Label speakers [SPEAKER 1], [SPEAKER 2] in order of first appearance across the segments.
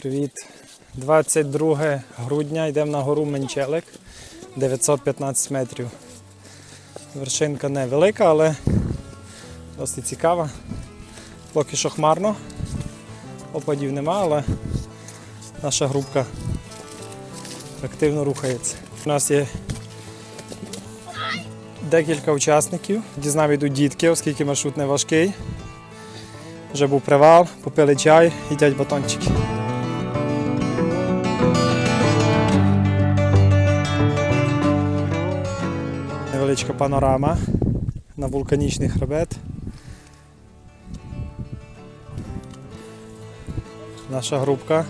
[SPEAKER 1] Привіт. 22 грудня йдемо на гору Менчелик. 915 метрів. Вершинка не велика, але досить цікава. Поки що хмарно. Опадів нема, але наша групка активно рухається. У нас є декілька учасників. Ді з нами йдуть дітки, оскільки маршрут не важкий. Вже був привал, попили чай, їдять батончики. Невеличка панорама на вулканічний хребет. Наша групка.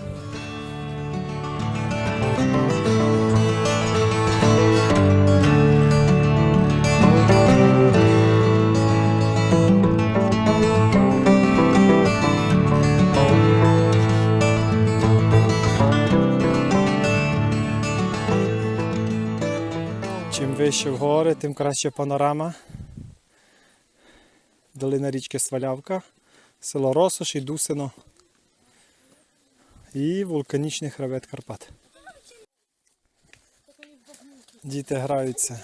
[SPEAKER 1] Вище в гори, тим краще панорама. Долина річки Свалявка, село Росош і Дусино. І вулканічний хребет Карпат. Діти граються.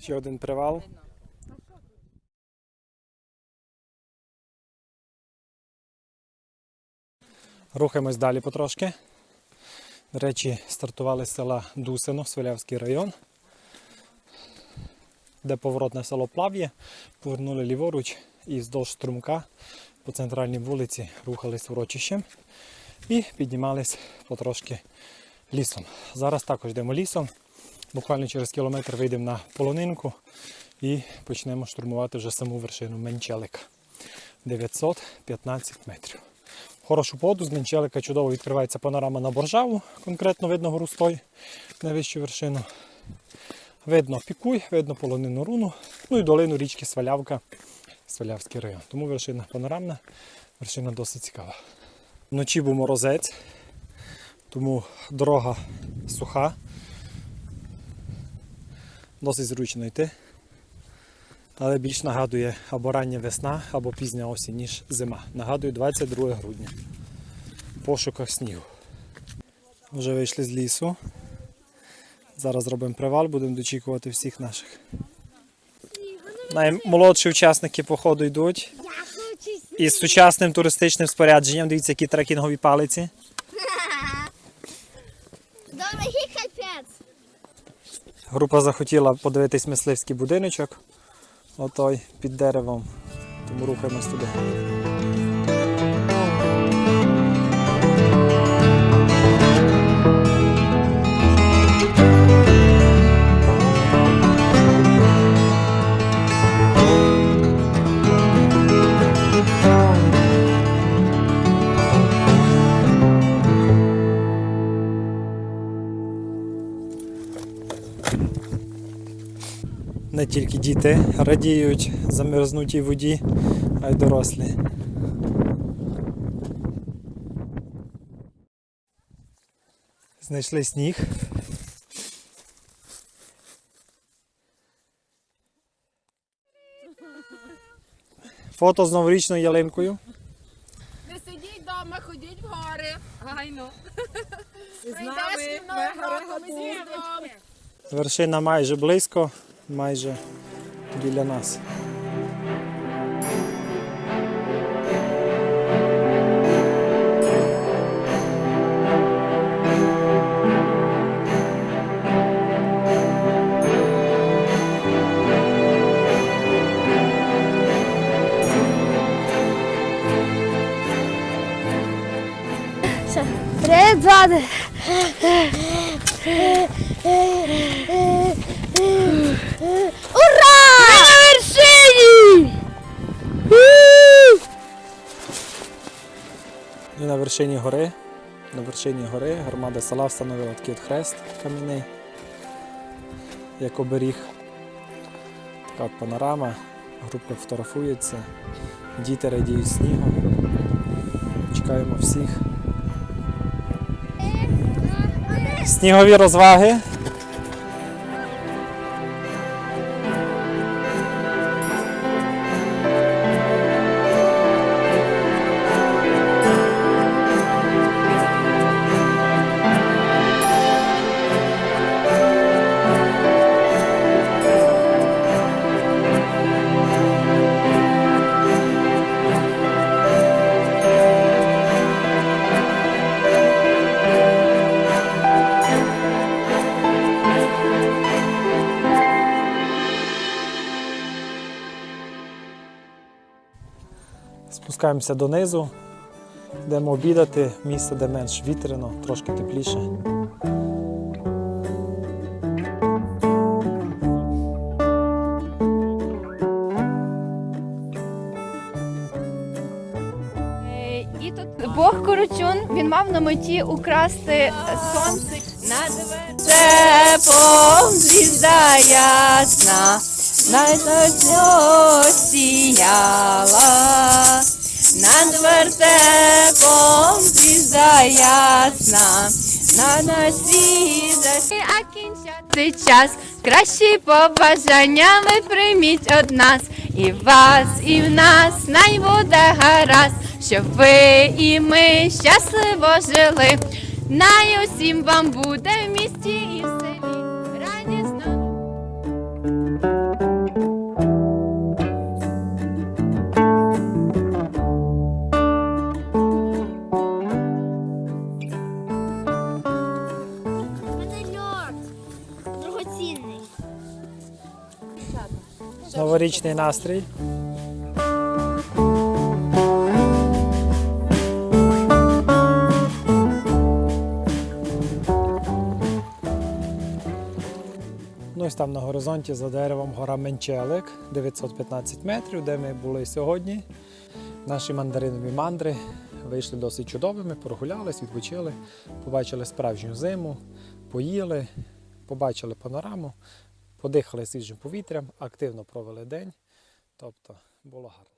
[SPEAKER 1] Ще один привал. Рухаємось далі потрошки. До речі, стартували з села Дусино, Свалявський район, де поворотне село Плав'є, повернули ліворуч і вздовж струмка по центральній вулиці рухались урочищем і піднімались потрошки лісом. Зараз також йдемо лісом. Буквально через кілометр вийдемо на полонинку і почнемо штурмувати вже саму вершину Менчелика. 915 метрів. Хорошу погоду з чудово відкривається панорама на Боржаву, конкретно видно гору Стой, найвищу вершину. Видно Пікуй, видно полонину руну, ну і долину річки Свалявка, Свалявський район. Тому вершина панорамна, вершина досить цікава. Вночі був морозець, тому дорога суха. Досить зручно йти. Але більш нагадує або рання весна, або пізня осінь, ніж зима. Нагадую, 22 грудня. В пошуках снігу. Вже вийшли з лісу. Зараз зробимо привал, будемо дочікувати всіх наших. Наймолодші учасники походу йдуть. Із сучасним туристичним спорядженням. Дивіться, які трекінгові палиці.
[SPEAKER 2] Дорогий капець.
[SPEAKER 1] Група захотіла подивитись мисливський будиночок. Отой під деревом. Тому рухаємось туди. Не тільки діти радіють замерзнутій воді, а й дорослі. Знайшли сніг. Фото з новорічною ялинкою.
[SPEAKER 3] Не сидіть вдома, ходіть в гори. Гайно.
[SPEAKER 4] З
[SPEAKER 3] Прийдеш
[SPEAKER 4] нами
[SPEAKER 3] роком і.
[SPEAKER 1] Вершина майже близько, майже біля нас.
[SPEAKER 2] Привіт, брате. Вершині
[SPEAKER 1] гори. На вершині гори громада села встановила такий от хрест кам'яний, як оберіг. Така от панорама, група фотографується, діти радіють снігом. Чекаємо всіх. Снігові розваги. Спускаємося донизу, йдемо обідати, місце, де менш вітряно, трошки тепліше.
[SPEAKER 4] І тут Бог Корочун він мав на меті украсти сонце над вершепом звізда ясна, найзорцьо сіяла, над вертепом звізда ясна, на насвіда. А кінчати час, кращі побажаннями прийміть од нас, і вас, і в нас най буде гаразд, щоб ви і ми щасливо жили. Най усім вам буде в місті
[SPEAKER 1] Новорічний настрій. Ну, ось там на горизонті за деревом гора Менчелик, 915 метрів, де ми були сьогодні. Наші мандаринові мандри вийшли досить чудовими, прогулялись, відпочили, побачили справжню зиму, поїли, побачили панораму, подихали свіжим повітрям, активно провели день. Тобто було гарно.